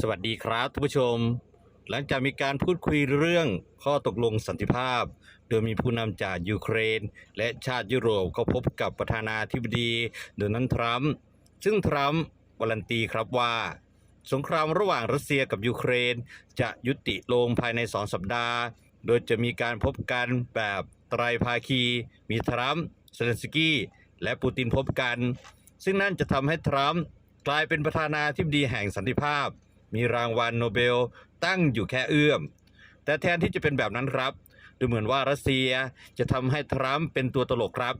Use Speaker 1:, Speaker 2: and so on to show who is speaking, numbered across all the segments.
Speaker 1: สวัสดีครับท่านผู้ชม หลังจากมีการพูดคุยเรื่องข้อตกลงสันติภาพ โดยมีผู้นำจากยูเครน และชาติยุโรปเขาพบกับประธานาธิบดีโดนัลด์ทรัมป์ซึ่งทรัมป์วารันตีครับว่า สงครามระหว่างรัสเซียกับยูเครน จะยุติลงภายในสองสัปดาห์ โดยจะมีการพบกันแบบไตรภาคี มีทรัมป์เซเลนสกี้ และปูตินพบกัน ซึ่งนั่นจะทำให้ทรัมป์กลายเป็นประธานาธิบดีแห่งสันติภาพ มีรางวัลโนเบลตั้งอยู่แค่เอื้อม แต่แทนที่จะเป็นแบบนั้นครับ ดูเหมือนว่ารัสเซียจะทำให้ทรัมป์เป็นตัวตลกครับ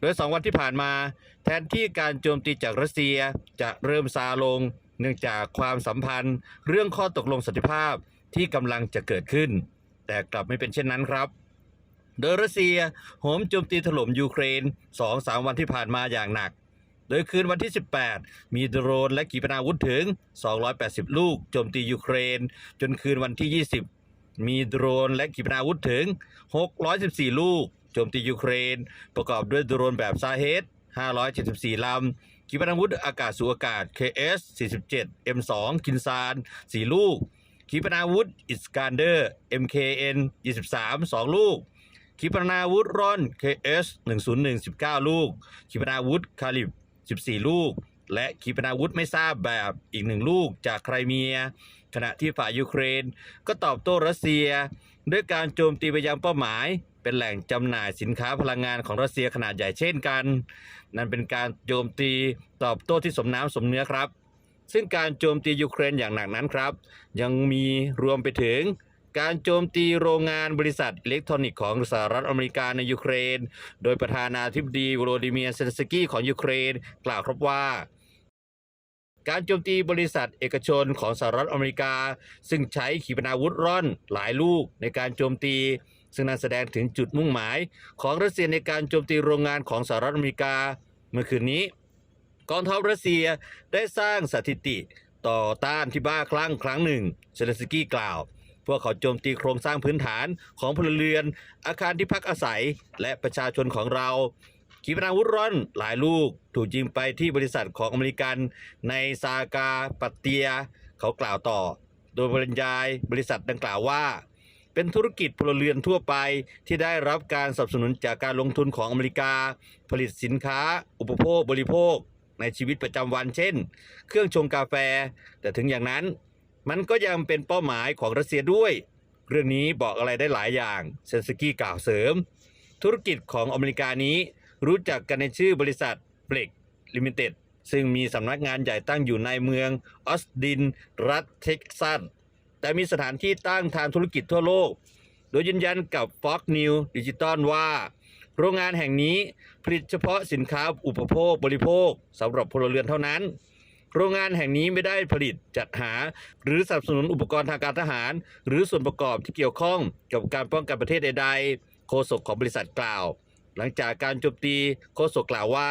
Speaker 1: โดยสองวันที่ผ่านมา แทนที่การโจมตีจากรัสเซียจะเริ่มซาลง เนื่องจากความสัมพันธ์ เรื่องข้อตกลงสันติภาพที่กำลังจะเกิดขึ้น แต่กลับไม่เป็นเช่นนั้นครับโดยรัสเซียโหมโจมตีถล่มยูเครน 2-3 วันที่ผ่านมาอย่างหนัก โดยคืนวันที่ 18 มีโดรนและขีปนาวุธถึง 280 ลูกโจมตียูเครน จนคืนวันที่ 20 มีโดรนและขีปนาวุธถึง 614 ลูกโจมตียูเครน ประกอบด้วยโดรนแบบซาเฮด574 ลำขีปนาวุธอากาศสู่อากาศ KS 47 M2 คินซาน 4 ลูก ขีปนาวุธอิสการเดอร์ MKN 23 2 ลูกขีปนาวุธร่อน KS 101 19 ลูก ขีปนาวุธคาลิบ 14 ลูก และขีปนาวุธไม่ทราบแบบอีกหนึ่งลูกจากไครเมีย ขณะที่ฝ่ายยูเครน ก็ตอบโต้รัสเซีย ด้วยการโจมตีไปยังเป้าหมาย เป็นแหล่งจำหน่ายสินค้าพลังงานของรัสเซียขนาดใหญ่เช่นกัน นั่นเป็นการโจมตีตอบโต้ที่สมน้ำสมเนื้อครับ ซึ่งการโจมตียูเครนอย่างหนักนั้นครับ ยังมีรวมไปถึง การโจมตีโรงงานบริษัทอิเล็กทรอนิกส์ของสหรัฐอเมริกาในยูเครน โดยประธานาธิบดีวโลดิเมียร์เซนสกี้ของยูเครน กล่าวครับว่า การโจมตีบริษัทเอกชนของสหรัฐอเมริกา ซึ่งใช้ขีปนาวุธร่อนหลายลูกในการโจมตี ซึ่งนั่นแสดงถึงจุดมุ่งหมาย ของรัสเซียในการโจมตีโรงงานของสหรัฐอเมริกา เมื่อคืนนี้ กองทัพรัสเซียได้สร้างสถิติต่อต้านที่บ้าคลั่งครั้งหนึ่งเซเลนสกี้กล่าว พวกเขาโจมตีโครงสร้างพื้นฐานของพลเรือน อาคารที่พักอาศัย และประชาชนของเราขีปนาวุธร่อนหลายลูกถูกยิงไปที่บริษัทของอเมริกัน ในซากาปัตเตีย เขากล่าวต่อ โดยบรรยายบริษัทดังกล่าวว่า เป็นธุรกิจพลเรือนทั่วไปที่ได้รับการสนับสนุนจากการลงทุนของอเมริกา ผลิตสินค้า อุปโภคบริโภค ในชีวิตประจำวันเช่น เครื่องชงกาแฟ แต่ถึงอย่างนั้น มันก็ยังเป็นเป้าหมายของรัสเซียด้วย เรื่องนี้บอกอะไรได้หลายอย่างเซนสกี้กล่าวเสริม ธุรกิจของอเมริกานี้รู้จักกันในชื่อบริษัทเบลกลิมิเต็ดซึ่งมีสำนักงานใหญ่ตั้งอยู่ในเมืองออสติน รัฐเท็กซัสแต่มีสถานที่ตั้งทางธุรกิจทั่วโลก โดยยืนยันกับ Fox News Digital ว่า โรงงานแห่งนี้ผลิตเฉพาะสินค้าอุปโภคบริโภคสำหรับพลเรือนเท่านั้น โรงงานแห่งนี้ไม่ได้ผลิตจัดหา หรือสนับสนุนอุปกรณ์ทางการทหาร หรือส่วนประกอบที่เกี่ยวข้องกับการป้องกันประเทศใดๆ โฆษกของบริษัทกล่าว หลังจากการโจมตีโฆษกกล่าวว่า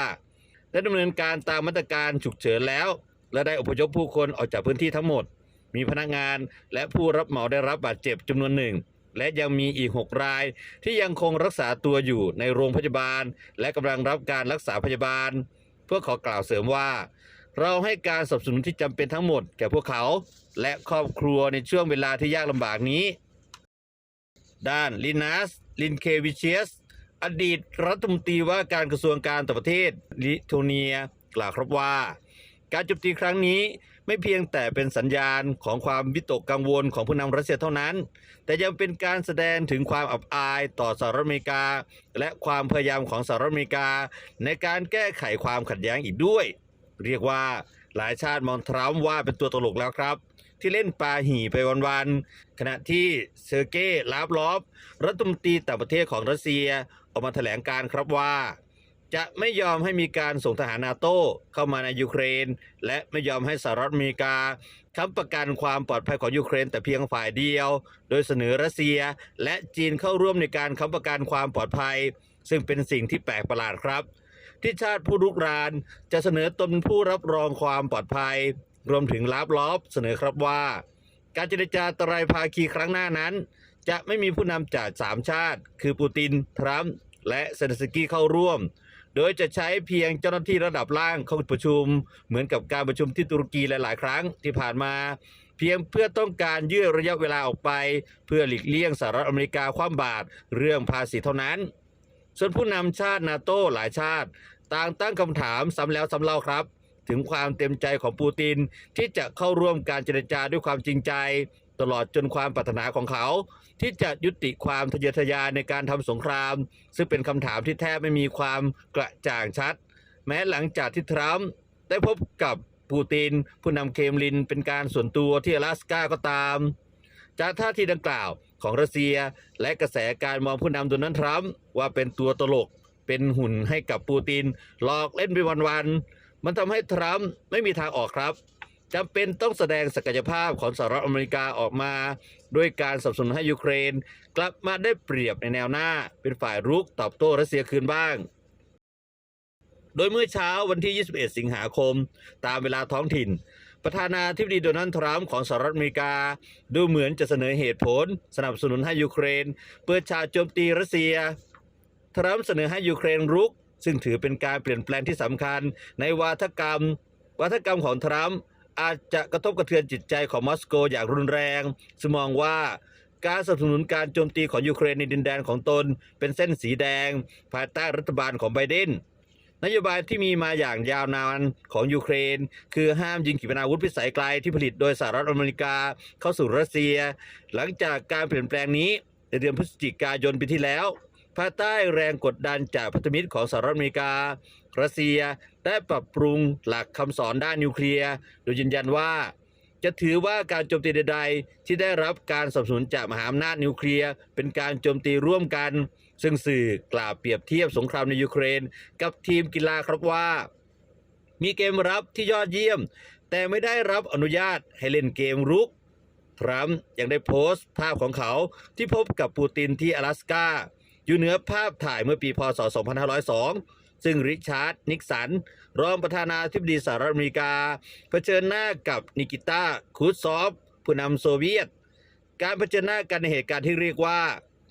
Speaker 1: ได้ดำเนินการตามมาตรการฉุกเฉินแล้ว และได้อพยพผู้คนออกจากพื้นที่ทั้งหมด มีพนักงานและผู้รับเหมาได้รับบาดเจ็บจำนวนหนึ่ง และยังมีอีก 6 ราย ที่ยังคงรักษาตัวอยู่ในโรงพยาบาล และกำลังรับการรักษาพยาบาล เพื่อขอกล่าวเสริมว่า เราให้การสนับสนุนที่จำเป็นทั้งหมดแก่พวกเขา และครอบครัวในช่วงเวลาที่ยากลำบากนี้ ด้านลินัสลินเควิเชียสอดีตรัฐมนตรีว่าการกระทรวงการต่างประเทศลิโทเนีย กล่าวครับว่า การโจมตีครั้งนี้ไม่เพียงแต่เป็นสัญญาณของความวิตกกังวลของผู้นำรัสเซียเท่านั้น แต่ยังเป็นการแสดงถึงความอับอายต่อสหรัฐอเมริกา และความพยายามของสหรัฐอเมริกา ในการแก้ไขความขัดแย้งอีกด้วย เรียกว่าหลายชาติมองทรัมป์ว่าเป็นตัวตลกแล้วครับ ที่เล่นปาหี่ไปวันๆขณะที่เซอร์เก้ลาฟลอฟรัฐมนตรีต่างประเทศของรัสเซียออกมาแถลงการครับว่า จะไม่ยอมให้มีการส่งทหารนาโต้เข้ามาในยูเครน และไม่ยอมให้สหรัฐอเมริกาค้ำประกันความปลอดภัยของยูเครนแต่เพียงฝ่ายเดียว โดยเสนอรัสเซียและจีนเข้าร่วมในการค้ำประกันความปลอดภัย ซึ่งเป็นสิ่งที่แปลกประหลาดครับ ที่ชาติผู้รุกราน จะเสนอตนผู้รับรองความปลอดภัย รวมถึงลาบลอบเสนอครับว่า การเจรจาตรายภาคีครั้งหน้านั้น จะไม่มีผู้นำจากสามชาติ คือปูติน ทรัมป์และเซนสกี้เข้าร่วม โดยจะใช้เพียงเจ้าหน้าที่ระดับล่างเข้าประชุม เหมือนกับการประชุมที่ตุรกีหลาย ๆ ครั้งที่ผ่านมาเพียงเพื่อต้องการยืดระยะเวลาออกไป เพื่อหลีกเลี่ยงสหรัฐอเมริกาคว่ำบาตรเรื่องภาษีเท่านั้น ส่วนผู้นำชาตินาโต้หลายชาติ ต่างตั้งคำถามซ้ำแล้วซ้ำเล่าครับ ถึงความเต็มใจของปูตินที่จะเข้าร่วมการเจรจาด้วยความจริงใจ ตลอดจนความปรารถนาของเขา ที่จะยุติความทะเยอทะยานในการทำสงคราม ซึ่งเป็นคำถามที่แทบไม่มีความกระจ่างชัด แม้หลังจากที่ทรัมป์ได้พบกับปูติน ผู้นำเคมลินเป็นการส่วนตัวที่阿拉สกาก็ตาม จากท่าทีดังกล่าว ของรัสเซีย และกระแสการมองผู้นำโดนัลด์ทรัมป์ว่าเป็นตัวตลกเป็นหุ่นให้กับปูติน หลอกเล่นไปวันๆมันทำให้ทรัมป์ไม่มีทางออกครับจำเป็นต้องแสดงศักยภาพของสหรัฐอเมริกาออกมา ด้วยการสนับสนุนให้ยูเครน กลับมาได้เปรียบในแนวหน้า เป็นฝ่ายรุกตอบโต้รัสเซียคืนบ้าง โดยเมื่อเช้าวันที่ 21 สิงหาคม ตามเวลาท้องถิ่น ประธานาธิบดีโดนัลด์ทรัมป์ของสหรัฐอเมริกา ดูเหมือนจะเสนอเหตุผล สนับสนุนให้ยูเครน เปิดฉากโจมตีรัสเซีย ทรัมป์เสนอให้ยูเครนรุก ซึ่งถือเป็นการเปลี่ยนแปลงที่สำคัญ ในวาทกรรม วาทกรรมของทรัมป์อาจจะกระทบกระเทือนจิตใจของมอสโกอย่างรุนแรงซึ่งมองว่าการสนับสนุนการโจมตีของยูเครนในดินแดนของตน เป็นเส้นสีแดง ภายใต้รัฐบาลของไบเดน นโยบายที่มีมาอย่างยาวนานของยูเครน คือห้ามยิงขีปนาวุธพิสัยไกลที่ผลิตโดยสหรัฐอเมริกาเข้าสู่รัสเซีย หลังจากการเปลี่ยนแปลงนี้ในเดือนพฤศจิกายนปีที่แล้วภายใต้แรงกดดันจากพันธมิตรของสหรัฐอเมริกา รัสเซียได้ปรับปรุงหลักคำสอนด้านนิวเคลียร์ โดยยืนยันว่า จะถือว่าการโจมตีใดๆ ที่ได้รับการสนับสนุนจากมหาอำนาจนิวเคลียร์เป็นการโจมตีร่วมกัน ซึ่งสื่อกล่าวเปรียบเทียบสงครามในยูเครน กับทีมกีฬาครับว่า มีเกมรับที่ยอดเยี่ยม แต่ไม่ได้รับอนุญาตให้เล่นเกมรุกทรัมป์ยังได้โพสต์ภาพของเขาที่พบกับปูตินที่阿拉สกาอยู่เหนือภาพถ่ายเมื่อปีพศ 2502 ซึ่งริชาร์ดนิกสัน รองประธานาธิบดีสหรัฐอเมริกา เผชิญหน้ากับนิกิต้าคูดซอฟ ผู้นำโซเวียต การเผชิญหน้ากันในเหตุการณ์ที่เรียกว่า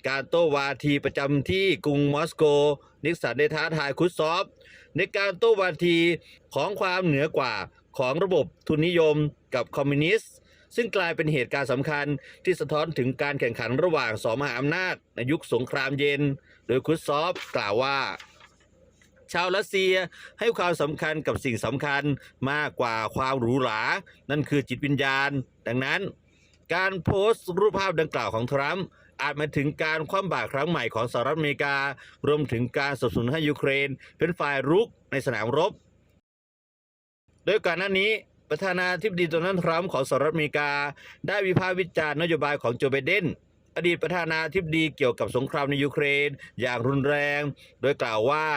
Speaker 1: การโต้วาทีประจำที่กรุงมอสโก นิกสันได้ท้าทายคูดซอฟ ในการโต้วาทีของความเหนือกว่าของระบบทุนนิยมกับคอมมิวนิสต์ซึ่งกลายเป็นเหตุการณ์สำคัญที่สะท้อนถึงการแข่งขันระหว่างสองมหาอำนาจในยุคสงครามเย็น โดยคุดซอฟกล่าวว่า ชาวรัสเซียให้ความสำคัญกับสิ่งสำคัญมากกว่าความหรูหรา นั่นคือจิตวิญญาณ ดังนั้น การโพสต์รูปภาพดังกล่าวของทรัมป์อาจหมายถึงการคว่ำบาตรครั้งใหม่ของสหรัฐอเมริกา รวมถึงการสนับสนุนให้ยูเครน เป็นฝ่ายรุกในสนามรบ โดยก่อนหน้านี้ประธานาธิบดีโดนัลด์ทรัมป์ของสหรัฐอเมริกา ได้วิพากษ์วิจารณ์นโยบายของโจไบเดนอดีตประธานาธิบดีเกี่ยวกับสงครามในยูเครน อย่างรุนแรง โดยกล่าวว่า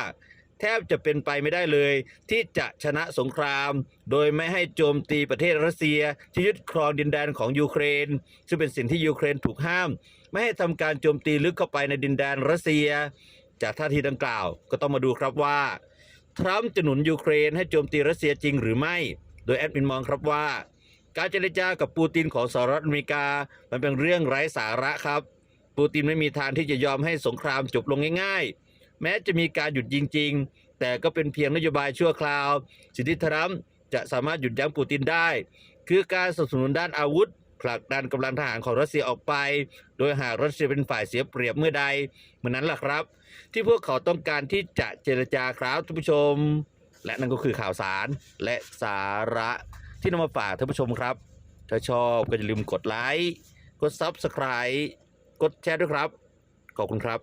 Speaker 1: แทบจะเป็นไปไม่ได้เลย ที่จะชนะสงคราม โดยไม่ให้โจมตีประเทศรัสเซีย ที่ยึดครองดินแดนของยูเครน ซึ่งเป็นสิ่งที่ยูเครนถูกห้าม ไม่ให้ทำการโจมตีลึกเข้าไปในดินแดนรัสเซีย จากท่าทีดังกล่าวก็ต้องมาดูครับว่าทรัมป์จะหนุนยูเครนให้โจมตีรัสเซียจริงหรือไม่ โดยแอดมินมองครับว่า การเจรจากับปูตินของสหรัฐอเมริกา มันเป็นเรื่องไร้สาระครับ ปูตินไม่มีทางที่จะยอมให้สงครามจบลงง่ายๆ แม้จะมีการหยุดยิงจริง แต่ก็เป็นเพียงนโยบายชั่วคราว สิที่ทรัมจะสามารถหยุดยั้งปูตินได้ คือการสนับสนุนด้านอาวุธผลักดันกำลังทหารของรัสเซียออกไป โดยหากรัสเซียเป็นฝ่ายเสียเปรียบเมื่อใดเมื่อนั้นล่ะครับ ที่พวกเขาต้องการที่จะเจรจาครับท่านผู้ชม และนั่นก็คือข่าวสารและสาระที่นำมาฝากท่านผู้ชมครับ ถ้าชอบก็อย่าลืมกดไลค์ กด Subscribe กดแชร์ด้วยครับ ขอบคุณครับ